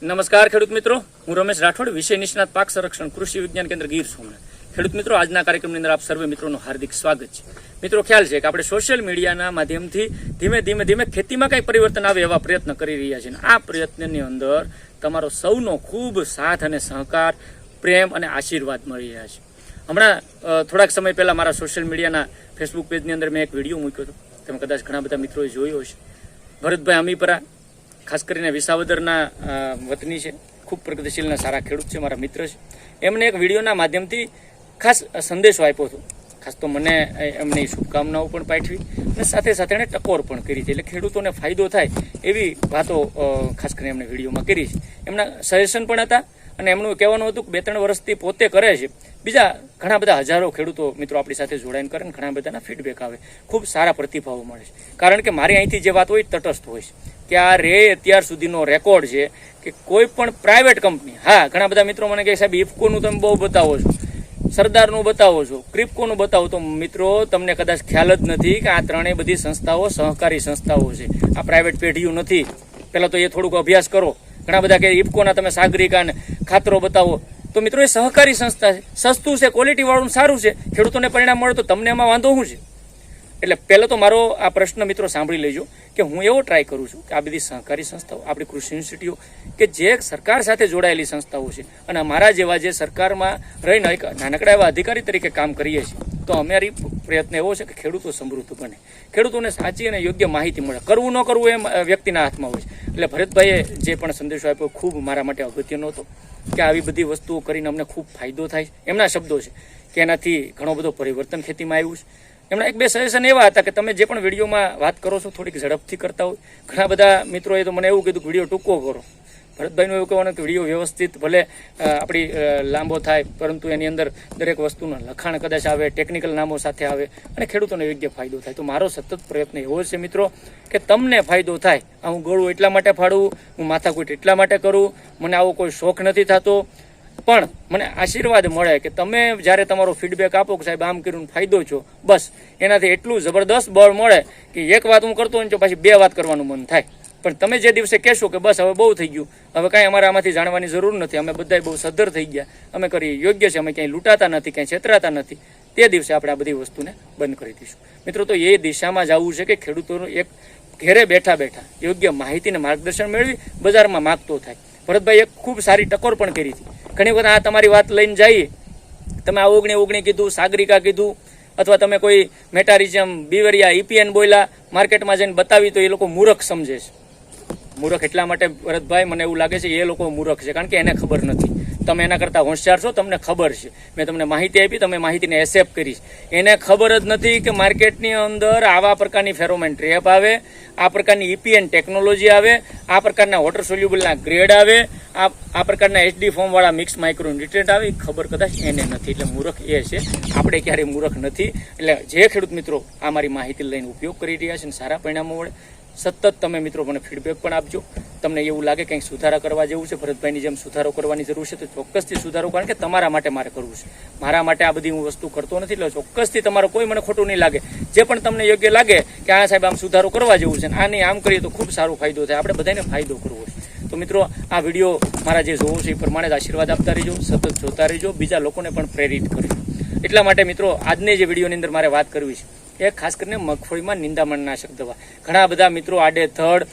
નમસ્કાર, ખેડૂત મિત્રો. હું રમેશ રાઠોડ, વિષય નિષ્ણાત પાક સંરક્ષણ કૃષિ વિજ્ઞાન કેન્દ્ર ગીર સોમનાથ. ખેડૂત મિત્રો, આજના કાર્યક્રમની અંદર આપ સર્વે મિત્રોનું હાર્દિક સ્વાગત છે. મિત્રો, ખ્યાલ છે કે આપણે સોશિયલ મીડિયાના માધ્યમથી ધીમે ધીમે ધીમે ખેતીમાં કંઈ પરિવર્તન આવે એવા પ્રયત્ન કરી રહ્યા છે આ પ્રયત્નની અંદર તમારો સૌનો ખૂબ સાથ અને સહકાર, પ્રેમ અને આશીર્વાદ મળી રહ્યા છે. હમણાં થોડાક સમય પહેલા મારા સોશિયલ મીડિયાના ફેસબુક પેજની અંદર મેં એક વીડિયો મૂક્યો હતો. તમે કદાચ ઘણા બધા મિત્રોએ જોયો હશે. ભરતભાઈ અમીપરા ખાસ કરીને વિસાવદરના વતની છે. ખૂબ પ્રગતિશીલના સારા ખેડૂત છે, મારા મિત્ર છે. એમને એક વિડીયોના માધ્યમથી ખાસ સંદેશો આપ્યો હતો. ખાસ તો મને એમની શુભકામનાઓ પણ પાઠવી અને સાથે સાથે એણે ટકોર પણ કરી છે. એટલે ખેડૂતોને ફાયદો થાય એવી વાતો ખાસ કરીને એમણે વિડીયોમાં કરી છે. એમના સજેશન પણ હતા અને એમનું કહેવાનું હતું કે બે ત્રણ વર્ષથી પોતે કરે છે. બીજા ઘણા બધા હજારો ખેડૂતો મિત્રો આપણી સાથે જોડાઈને કરે ને ઘણા બધાના ફીડબેક આવે. ખૂબ સારા પ્રતિભાવો મળે છે. કારણ કે મારી અહીંથી જે વાત હોય તટસ્થ હોય છે. કે આ રે અત્યાર સુધીનો રેકોર્ડ છે કે કોઈ પણ પ્રાઇવેટ કંપની હા, ઘણા બધા મિત્રો મને કહે સાહેબ ઇફકોનું તમે બહુ બતાવો છો, સરદારનું બતાવો છો, ક્રિપકોનું બતાવો. તો મિત્રો, તમને કદાચ ખ્યાલ જ નથી કે આ ત્રણેય બધી સંસ્થાઓ સહકારી સંસ્થાઓ છે. આ પ્રાઇવેટ પેઢીઓ નથી. પહેલાં તો એ થોડુંક અભ્યાસ કરો. ઘણા બધા કે ઇફકોના તમે સાગરિકાને ખાતરો બતાવો. તો મિત્રો, એ સહકારી સંસ્થા છે. સસ્તું છે ક્વોલિટીવાળું સારું છે. ખેડૂતોને પરિણામ મળે તો તમને એમાં વાંધો શું છે? એટલે પહેલાં તો મારો આ પ્રશ્ન મિત્રો સાંભળી લેજો કે હું એવો ટ્રાય કરું છું કે આ બધી સહકારી સંસ્થાઓ, આપણી કૃષિ યુનિવર્સિટીઓ કે જે સરકાર સાથે જોડાયેલી સંસ્થાઓ છે અને અમારા જેવા જે સરકારમાં રહીને એક નાનકડા એવા અધિકારી તરીકે કામ કરીએ છીએ, તો અમારી પ્રયત્ન એવો છે કે ખેડૂતો સમૃદ્ધ બને. ખેડૂતોને સાચી અને યોગ્ય માહિતી મળે. કરવું ન કરવું એમ વ્યક્તિના હાથમાં હોય છે. એટલે ભરતભાઈએ જે પણ સંદેશો આપ્યો ખૂબ મારા માટે અગત્યનો હતો કે આવી બધી વસ્તુઓ કરીને અમને ખૂબ ફાયદો થાય એમના શબ્દો છે કે એનાથી ઘણો બધો પરિવર્તન ખેતીમાં આવ્યું છે. એમના એક બે સજેશન એવા હતા કે તમે જે પણ વિડીયોમાં વાત કરો છો થોડીક ઝડપથી કરતા હોય. ઘણા બધા મિત્રોએ તો મને એવું કીધું કે વીડિયો ટૂંકો કરો. ભરતભાઈનું એવું કહેવાનું કે વીડિયો વ્યવસ્થિત, ભલે આપણી લાંબો થાય, પરંતુ એની અંદર દરેક વસ્તુનું લખાણ કદાચ આવે ટેકનિકલ નામો સાથે આવે અને ખેડૂતોને યોગ્ય ફાયદો થાય. તો મારો સતત પ્રયત્ન એવો છે મિત્રો કે તમને ફાયદો થાય. હું ગળું એટલા માટે ફાડું, હું માથાકૂટ એટલા માટે કરું, મને આવો કોઈ શોખ નથી થતો. પણ મને આશીર્વાદ મળે કે તમે જ્યારે તમારો ફીડબેક આપો કે સાહેબ આમ કર્યું ફાયદો છો, બસ, એનાથી એટલું જબરદસ્ત બળ મળે કે એક વાત હું કરતો હોય તો પાછી બે વાત કરવાનું મન થાય. પણ તમે જે દિવસે કહેશો કે બસ હવે બહુ થઈ ગયું, હવે કાંઈ અમારે આમાંથી જાણવાની જરૂર નથી, અમે બધા બહુ સદ્ધર થઈ ગયા, અમે કરીએ યોગ્ય છે, અમે ક્યાંય લૂંટાતા નથી, ક્યાંય છેતરાતા નથી. તે દિવસે આપણે આ બધી વસ્તુને બંધ કરી દઈશું. મિત્રો, તો એ દિશામાં જવું છે કે ખેડૂતોનું એક ઘેરે બેઠા બેઠા યોગ્ય માહિતીને માર્ગદર્શન મેળવી બજારમાં માગતો થાય. ભરતભાઈ એક ખૂબ સારી ટકોર પણ કરી હતી. ઘણી વખત આ તમારી વાત લઈને જઈએ, તમે આ ઓગણી ઓગણી કીધું, સાગરિકા કીધું, અથવા તમે કોઈ મેટારિઝમ, બીવરિયા, ઈપીએન બોયલા માર્કેટમાં જઈને બતાવી તો એ લોકો મૂરખ સમજે છે. મૂરખ એટલા માટે ભરતભાઈ, મને એવું લાગે છે એ લોકો મૂરખ છે, કારણ કે એને ખબર નથી. તમે એના કરતાં હોશિયાર છો, તમને ખબર છે. મેં તમને માહિતી આપી, તમે માહિતીને એસેપ્ટ કરી એને ખબર જ નથી કે માર્કેટની અંદર આવા પ્રકારની ફેરોમેન ટ્રેપ આવે, આ પ્રકારની ઈપીએન ટેકનોલોજી આવે, આ પ્રકારના વોટર સોલ્યુબલના ગ્રેડ આવે, આ આ પ્રકારના એચડી ફોર્મવાળા મિક્સ માઇક્રો ન્યુટ્રિયન્ટ આવે, એ ખબર કદાચ એને નથી. એટલે મૂરખ એ છે, આપણે ક્યારેય મૂરખ નથી. એટલે જે ખેડૂત મિત્રો આ મારી માહિતી લઈને ઉપયોગ કરી રહ્યા છે અને સારા પરિણામો મળે, સતત તમે મિત્રો મને ફીડબેક પણ આપજો. તમને એવું લાગે કંઈક સુધારા કરવા જેવું છે? ભરતભાઈની જેમ સુધારો કરવાની જરૂર છે, તો ચોક્કસથી સુધારો કારણ કે તમારા માટે મારે કરવું છે. મારા માટે આ બધી હું વસ્તુ કરતો નથી, એટલે ચોક્કસથી તમારો કોઈ મને ખોટું નહીં લાગે. જે પણ તમને યોગ્ય લાગે કે આ સાહેબ આમ સુધારો કરવા જેવું છે આ નહીં આમ કરીએ તો ખૂબ સારો ફાયદો થાય. આપણે બધાને ફાયદો કરવો તો મિત્રો, આ વીડિયો મારા જે જોવો છે એ પ્રમાણે જ આશીર્વાદ આપતા રહેજો, સતત જોતા રહેજો, બીજા લોકોને પણ પ્રેરિત કરજો. એટલા માટે મિત્રો, આજની જે વિડીયોની અંદર મારે વાત કરવી છે, એ ખાસ કરીને મગફળીમાં નિંદામણનાશક દવા. ઘણા બધા મિત્રો આડે ધડ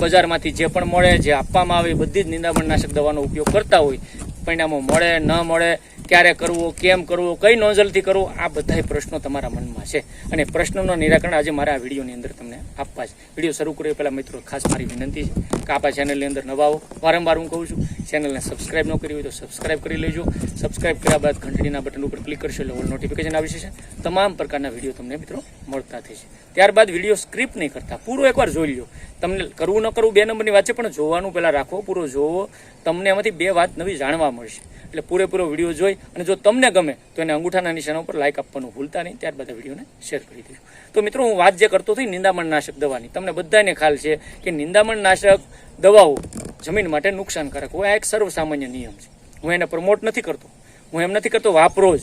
બજારમાંથી જે પણ મળે, જે આપવામાં આવે, એ બધી જ નિંદામણનાશક દવાનો ઉપયોગ કરતા હોય. પરિણામો મળે, ન મળે ક્યારે કરવું, કેમ કરવું, કઈ નોઝલથી કરવું, આ બધાય પ્રશ્નો તમારા મનમાં છે. અને પ્રશ્નોનું નિરાકરણ આજે મારા આ વિડીયોની અંદર તમને આપવા છે. વીડિયો શરૂ કરીએ પહેલાં મિત્રો, ખાસ મારી વિનંતી છે કે આપણા ચેનલની અંદર નવા આવો વારંવાર હું કહું છું ચેનલને સબસ્ક્રાઇબ ન કરી હોય તો સબસ્ક્રાઇબ કરી લેજો. સબસ્ક્રાઇબ કર્યા બાદ ઘંટડીના બટન ઉપર ક્લિક કરશો એટલે ઓલ નોટિફિકેશન આવી જશે. તમામ પ્રકારના વીડિયો તમને મિત્રો મળતા થશે. ત્યારબાદ વીડિયો સ્ક્રિપ્ટ નહીં કરતા, પૂરો એકવાર જોઈ લો તમને કરવું ન કરવું, બે નંબરની વાત છે, પણ જોવાનું પહેલાં રાખો, પૂરો જોવો. તમને એમાંથી બે વાત નવી જાણવા મળશે. એટલે પૂરેપૂરો વીડિયો જોઈ અને જો તમને ગમે, તો એને અંગૂઠાના નિશાના ઉપર લાઇક આપવાનું ભૂલતા નહીં. ત્યારબાદ વિડીયોને શેર કરી દેજો. તો મિત્રો, હું વાત જે કરતો હતી નિંદામણનાશક દવાની. તમને બધાને ખ્યાલ છે કે નિંદામણનાશક દવાઓ જમીન માટે નુકસાનકારક. હોય આ એક સર્વસામાન્ય નિયમ છે. હું એને પ્રમોટ નથી કરતો. હું એમ નથી કરતો, વાપરો જ.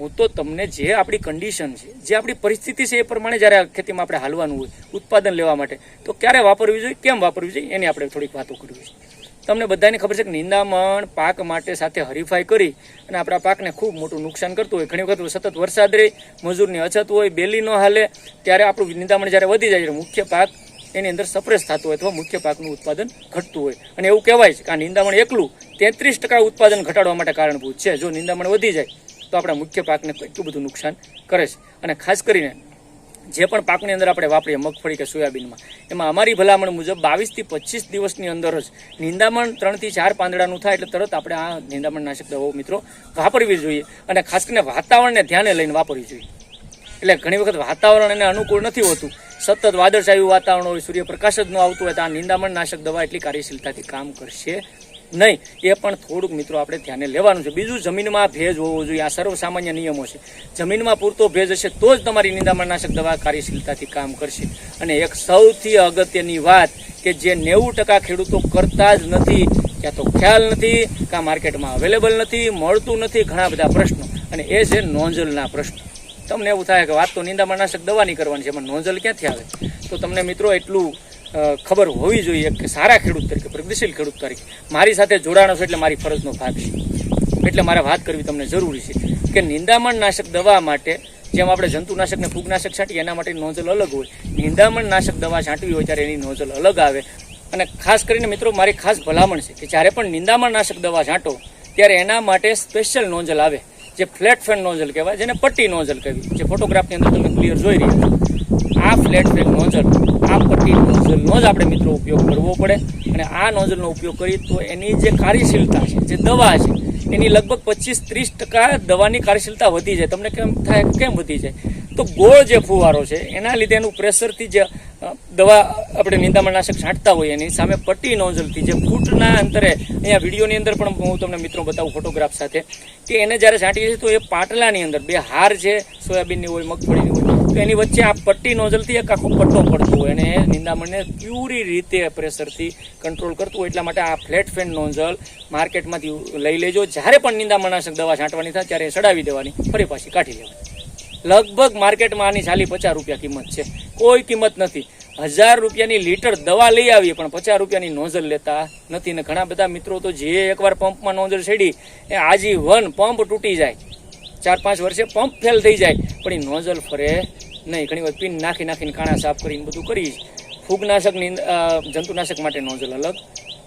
હું તો તમને જે આપણી કન્ડિશન છે, જે આપણી પરિસ્થિતિ છે એ પ્રમાણે જ્યારે ખેતીમાં આપણે હાલવાનું હોય, ઉત્પાદન લેવા માટે, તો ક્યારે વાપરવી જોઈએ, કેમ વાપરવી જોઈએ, એની આપણે થોડીક વાતો કરવી છે. તમને બધાને ખબર છે કે નિંદામણ પાક માટે સાથે હરીફાઈ કરી અને આપણા પાકને ખૂબ મોટું નુકસાન કરતું હોય. ઘણી વખત સતત વરસાદ રહે, મજૂરની અછત હોય, બેલી ન હાલે, ત્યારે આપણું નિંદામણ જ્યારે વધી જાય ત્યારે મુખ્ય પાક એની અંદર સપ્રેસ થતું હોય અથવા મુખ્ય પાકનું ઉત્પાદન ઘટતું હોય. અને એવું કહેવાય છે કે આ નિંદામણ એકલું તેત્રીસ ટકા ઉત્પાદન ઘટાડવા માટે કારણભૂત છે. જો નિંદામણ વધી જાય, તો આપણા મુખ્ય પાકને એટલું બધું નુકસાન કરે છે. અને ખાસ કરીને જે પણ પાકની અંદર આપણે વાપરીએ, મગફળી કે સોયાબીનમાં, એમાં અમારી ભલામણ મુજબ બાવીસથી પચીસ દિવસની અંદર જ નિંદામણ ત્રણથી ચાર પાંદડાનું થાય એટલે તરત આપણે આ નિંદામણ નાશક દવાઓ મિત્રો વાપરવી જોઈએ અને ખાસ કરીને વાતાવરણને ધ્યાને લઈને વાપરવી જોઈએ. એટલે ઘણી વખત વાતાવરણ એને અનુકૂળ નથી હોતું. સતત વાદળછાયું વાતાવરણ હોય, સૂર્યપ્રકાશ જ ન આવતું હોય, તો આ નિંદામણ નાશક દવા એટલી કાર્યશીલતાથી કામ કરશે નહીં, એ પણ થોડુંક મિત્રો આપણે ધ્યાને લેવાનું છે. બીજું જમીનમાં ભેજ હોવો જોઈએ. આ સર્વસામાન્ય નિયમો છે. જમીનમાં પૂરતો ભેજ હશે તો જ તમારી નિંદામણનાશક દવા કાર્યશીલતાથી કામ કરશે. અને એક સૌથી અગત્યની વાત કે જે નેવું ટકા ખેડૂતો કરતા જ નથી, ક્યાં તો ખ્યાલ નથી કાં માર્કેટમાં અવેલેબલ નથી, મળતું નથી, ઘણા બધા પ્રશ્નો. અને એ છે નોંજલના પ્રશ્નો. તમને એવું થાય કે વાત તો નિંદામણનાશક દવાની કરવાની છે એમાં નોંજલ ક્યાંથી આવે? તો તમને મિત્રો એટલું ખબર હોવી જોઈએ કે સારા ખેડૂત તરીકે, પ્રગતિશીલ ખેડૂત તરીકે મારી સાથે જોડાણો છો એટલે મારી ફરજનો ભાગ છે. એટલે મારે વાત કરવી તમને જરૂરી છે કે નિંદામણ નાશક દવા માટે જેમ આપણે જંતુનાશક ને ફૂગનાશક છાંટીએ, એના માટે નોઝલ અલગ હોય. નિંદામણ નાશક દવા છાંટવી હોય ત્યારે એની નોઝલ અલગ આવે. અને ખાસ કરીને મિત્રો, મારી ખાસ ભલામણ છે કે જ્યારે પણ નિંદામણ નાશક દવા છાંટો, ત્યારે એના માટે સ્પેશિયલ નોઝલ આવે. જે ફ્લેટ ફેન નોઝલ કહેવાય, જેને પટ્ટી નોઝલ કહેવી જે ફોટોગ્રાફની અંદર તમે ક્લિયર જોઈ રહ્યા છો. આ ફ્લેટ ફ્રેમ નોઝલ, આ પટ્ટી નોઝલનો જ આપણે મિત્રો ઉપયોગ કરવો પડે. અને આ નોઝલનો ઉપયોગ કરીએ તો એની જે કાર્યશીલતા છે, જે દવા છે, એની લગભગ પચીસ ત્રીસ ટકા દવાની કાર્યશીલતા વધી જાય. તમને કેમ થાય? કેમ વધી જાય? તો ગોળ જે ફુવારો છે, એના લીધે એનું પ્રેશરથી જે દવા આપણે નિંદામણનાશક છાંટતા હોઈએ એની સામે પટ્ટી નોઝલથી જે ફૂટના અંતરે, અહીંયા વિડીયોની અંદર પણ હું તમને મિત્રો બતાવું ફોટોગ્રાફ સાથે, કે એને જ્યારે છાંટીએ છીએ તો એ પાટલાની અંદર, બે હાર છે, સોયાબીનની હોય, મગફળીની હોય તો એની વચ્ચે આ પટ્ટી નોઝલથી એક આખો પટ્ટો પડતો હોય અને નિંદામણને પ્યુરી રીતે પ્રેશરથી કંટ્રોલ કરતું હોય એટલા માટે આ ફ્લેટ ફેન નોઝલ માર્કેટમાંથી લઈ લેજો. જ્યારે પણ નિંદામણનાશક દવા છાંટવાની થાય, ત્યારે સડાવી દેવાની, ફરી પાછી કાઢી લેવાની. લગભગ માર્કેટમાં આની ચાલી પચાસ રૂપિયા કિંમત છે. કોઈ કિંમત નથી. હજાર રૂપિયાની લીટર દવા લઈ આવીએ, પણ પચાસ રૂપિયાની નોઝલ લેતા નથી. ને ઘણા બધા મિત્રો તો જે એકવાર પંપમાં નોઝલ છેડી એ આજીવન પંપ તૂટી જાય. ચાર પાંચ વર્ષે પંપ ફેલ થઈ જાય. પણ એ નોઝલ ફરે નહીં. ઘણી વાર પીન નાખી નાખીને કાણા સાફ કરીને બધું કરી ફૂગનાશકની જંતુનાશક માટે નોઝલ અલગ.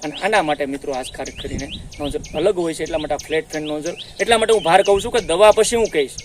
અને આના માટે મિત્રો આજ ખાસ કરીને નોઝલ અલગ હોય છે. એટલા માટે ફ્લેટ ફેન નોઝલ. એટલા માટે હું ભાર કહું છું કે દવા પછી હું કહીશ.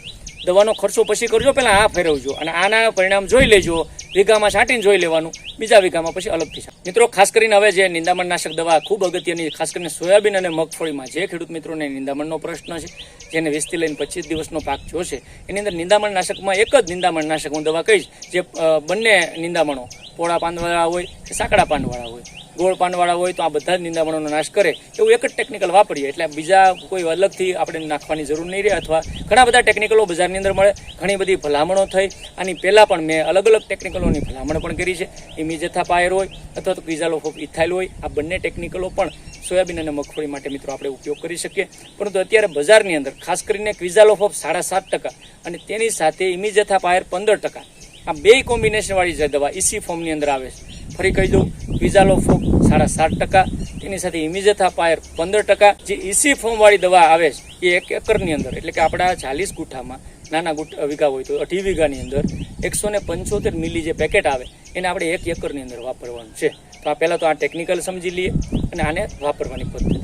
દવાનો ખર્ચો પછી કરજો પહેલાં આ ફેરવજો અને આના પરિણામ જોઈ લેજો, વીઘામાં છાંટીને જોઈ લેવાનું, બીજા વીઘામાં પછી અલગથી. મિત્રો, ખાસ કરીને હવે જે નિંદામણનાશક દવા ખૂબ અગત્યની, ખાસ કરીને સોયાબીન અને મગફળીમાં, જે ખેડૂત મિત્રોને નિંદામણનો પ્રશ્ન છે, જેને વીસથી લઈને પચીસ દિવસનો પાક જોશે, એની અંદર નિંદામણનાશકમાં એક જ નિંદામણનાશક હું દવા કહીશ, જે બંને નિંદામણો, પોળા પાનવાળા હોય કે સાંકડા પાનવાળા હોય, ગોળ પાનવાળા હોય, તો આ બધા જ નિંદામણોનો નાશ કરે, એવું એક જ ટેકનિકલ વાપરીએ, એટલે બીજા કોઈ અલગથી આપણે નાખવાની જરૂર નહીં રહે, અથવા ઘણા બધા ટેકનિકલો બજારની અંદર મળે. ઘણી બધી ભલામણો થઈ. આની પહેલાં પણ મેં અલગ અલગ ટેકનિકલોની ભલામણ પણ કરી છે. ઇમિજેથા પાયર હોય અથવા તો ક્વિઝાલો ઓફ ઇથાઇલ હોય, આ બંને ટેકનિકલો પણ સોયાબીન અને મગફળી માટે મિત્રો આપણે ઉપયોગ કરી શકીએ. પરંતુ અત્યારે બજારની અંદર, ખાસ કરીને ક્વિઝાલોફ ઓફ સાડા સાત ટકા અને તેની સાથે ઇમિજેથા પાયર પંદર ટકા. આ બે કોમ્બિનેશનવાળી જે દવા ઇસી ફોર્મની અંદર આવે છે. ફરી કહી દઉં વિઝાલોફોક સાડા સાત ટકા, તેની સાથે ઇમિજેથા પાયર પંદર ટકા. જે ઇસી ફોર્મવાળી દવા આવે છે, એ એક એકરની અંદર, એટલે કે આપણા ચાલીસ ગુઠામાં નાના ગુટ વીઘા હોય તો, અઢી વીઘાની અંદર એકસો ને પંચોતેર મિલી જે પેકેટ આવે, એને આપણે એક એકરની અંદર વાપરવાનું છે. તો આ પહેલાં તો આ ટેકનિકલ સમજી લઈએ અને આને વાપરવાની પદ્ધતિ.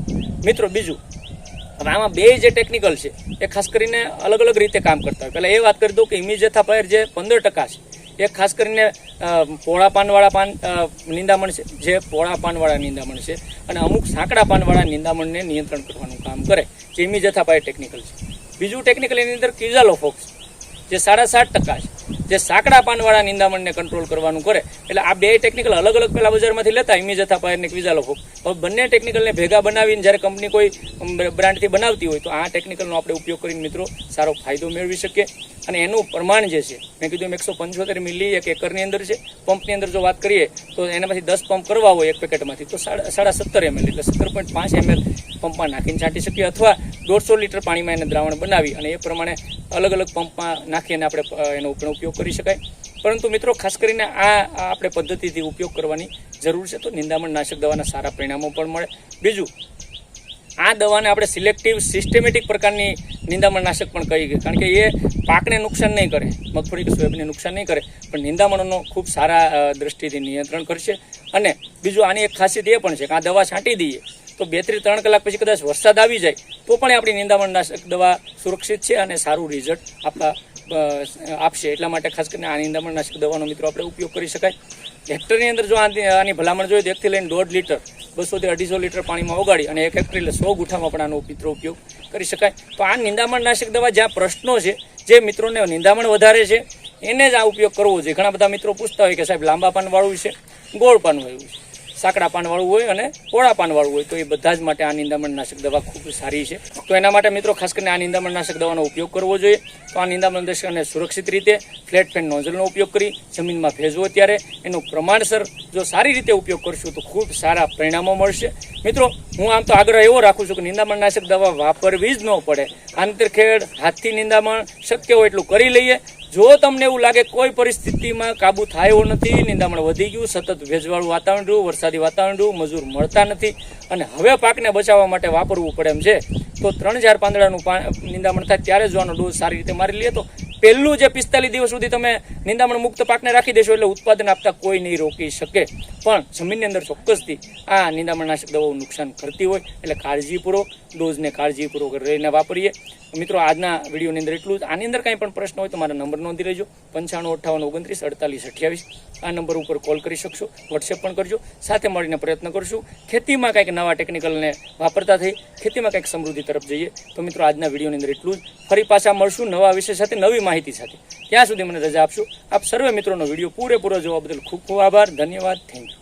મિત્રો, બીજું, હવે આમાં બે જે ટેકનિકલ છે, એ ખાસ કરીને અલગ અલગ રીતે કામ કરતા હોય. પહેલાં એ વાત કરી દઉં કે ઇમિજેથા પાયર જે પંદર ટકા છે, એ ખાસ કરીને પોળા પાનવાળા પાન નિંદામણ છે, જે પોળા પાનવાળા નિંદામણ છે અને અમુક સાંકડા પાનવાળા નિંદામણને નિયંત્રણ કરવાનું કામ કરે, જે ઇમિજેથા પાયર ટેકનિકલ છે. બીજું ટેકનિકલ એની અંદર કિઝાલોફોક્સ જે સાડા સાત ટકા છે. જે સાંકડા પાનવાળા નિંદામણને કંટ્રોલ કરવાનું કરે, એટલે આ બે ટેકનિકલ અલગ અલગ પેલા બજારમાંથી લેતા ઇમિજથા પાયર ને ક્વિઝાલોફોક હવે બંને ટેકનિકલને ભેગા બનાવીને જ્યારે કંપની કોઈ બ્રાન્ડથી બનાવતી હોય, તો આ ટેકનિકલનો આપણે ઉપયોગ કરીને મિત્રો સારો ફાયદો મેળવી શકીએ. અને એનું પ્રમાણ જે છે, મેં કીધું એમ એકસો પંચોતેર મિલી એક એકરની અંદર છે. પંપની અંદર જો વાત કરીએ, તો એનામાંથી દસ પંપ કરવા હોય એક પેકેટમાંથી, તો સાડા સાડા સત્તર એમએલ એટલે સત્તર પોઈન્ટ પાંચ એમએલ પંપમાં નાખીને છાંટી શકીએ, અથવા દોઢસો લીટર પાણીમાં એને દ્રાવણ બનાવી અને એ પ્રમાણે અલગ અલગ પંપમાં નાખીને આપણે એનો ઉપયોગ કરી શકાય. પરંતુ મિત્રો, ખાસ કરીને આ આપણે પદ્ધતિથી ઉપયોગ કરવાની જરૂર છે તો નિંદામણ નાશક દવાના સારા પરિણામો પણ મળે. બીજું, આ દવાને આપણે સિલેક્ટિવ સિસ્ટેમેટિક પ્રકારની નિંદામણ નાશક પણ કહી ગઈ કારણ કે એ પાકને નુકસાન નહીં કરે મગફળી કે સોયાબીનને નુકસાન નહીં કરે, પણ નિંદામણોનો ખૂબ સારા દ્રષ્ટિથી નિયંત્રણ કરશે. અને બીજું, આની એક ખાસિયત એ પણ છે કે આ દવા છાંટી દઈએ, તો બેથી ત્રણ કલાક પછી કદાચ વરસાદ આવી જાય, તો પણ આપણી નિંદામણ નાશક દવા સુરક્ષિત છે અને સારું રિઝલ્ટ આપણા આપશે. એટલા માટે ખાસ કરીને આ પણ નાશક દવાનો મિત્રો આપણે ઉપયોગ કરી શકાય. હેક્ટરની અંદર જો આની આની ભલામણ જોઈએ તો એકથી લઈને દોઢ લીટર બસોથી અઢીસો લીટર પાણીમાં ઓગાળી અને એક હેક્ટર એટલે સો ગુઠામાં પણ આનો મિત્રો ઉપયોગ કરી શકાય. તો આ નિંદામણ નાશક દવા જ્યાં પ્રશ્નો છે, જે મિત્રોને નિંદામણ વધારે છે, એને જ આ ઉપયોગ કરવો જોઈએ. ઘણા બધા મિત્રો પૂછતા હોય કે સાહેબ લાંબા પાનવાળું છે, ગોળ પાનવાળું છે. સાંકડા પાનવાળું હોય અને પોળા પાનવાળું હોય. તો એ બધા જ માટે આ નિંદામણ નાશક દવા ખૂબ સારી છે. તો એના માટે મિત્રો ખાસ કરીને આ નિંદામણ નાશક દવાનો ઉપયોગ કરવો જોઈએ. તો આ નિંદામણ નાશકને સુરક્ષિત રીતે ફ્લેટ ફેન નોઝલનો ઉપયોગ કરી જમીનમાં ભેજવો ત્યારે. એનું પ્રમાણસર જો સારી રીતે ઉપયોગ કરશું તો ખૂબ સારા પરિણામો મળશે. મિત્રો, હું આમ તો આગ્રહ એવો રાખું છું કે નિંદામણ નાશક દવા વાપરવી જ ન પડે. આંતરખેડ, હાથથી નિંદામણ, શક્ય હોય એટલું કરી લઈએ. જો તમને એવું લાગે કોઈ પરિસ્થિતિમાં કાબુ થાય નથી, નિંદામણ વધી ગયું, સતત ભેજવાળું વાતાવરણ રહ્યું, વરસાદી વાતાવરણ રહ્યું, મજૂર મળતા નથી અને હવે પાકને બચાવવા માટે વાપરવું પડે એમ છે, તો ત્રણ હજાર પાંદડાનું નિંદામણ થાય ત્યારે જો આનો ડોઝ સારી રીતે મારી લઈએ તો. પહેલું જે પિસ્તાલીસ દિવસ સુધી તમે નિંદામણ મુક્ત પાકને રાખી દેશો એટલે ઉત્પાદન આપતા કોઈ નહીં રોકી શકે. પણ જમીનની અંદર ચોક્કસથી આ નિંદામણનાશક દવાઓ નુકસાન કરતી હોય એટલે કાળજીપૂર્વક ડોઝને કાળજીપૂર્વક રહીને વાપરીએ. મિત્રો, આજના વિડીયોની અંદર એટલું જ. આની અંદર કાંઈ પણ પ્રશ્ન હોય તો મારા નંબર નોંધી લેજો. પંચાણું, અઠ્ઠાવન, ઓગણત્રીસ, અડતાલીસ, અઠ્યાવીસ. આ નંબર ઉપર કોલ કરી શકશો. વોટ્સએપ પણ કરજો. સાથે મળીને પ્રયત્ન કરશું. ખેતીમાં કંઈક નવા ટેકનિકલને વાપરતા થઈ, ખેતીમાં કંઈક સમૃદ્ધિ તરફ જઈએ. તો મિત્રો, આજના વિડીયોની અંદર એટલું જ. ફરી પાછા મળશું નવા વિષય સાથે, નવી માહિતી સાથે. ત્યાં સુધી મને રજા આપશો. આપ સર્વે મિત્રોનો વીડિયો પૂરેપૂરો જોવા બદલ ખૂબ ખૂબ આભાર. ધન્યવાદ. Thank you.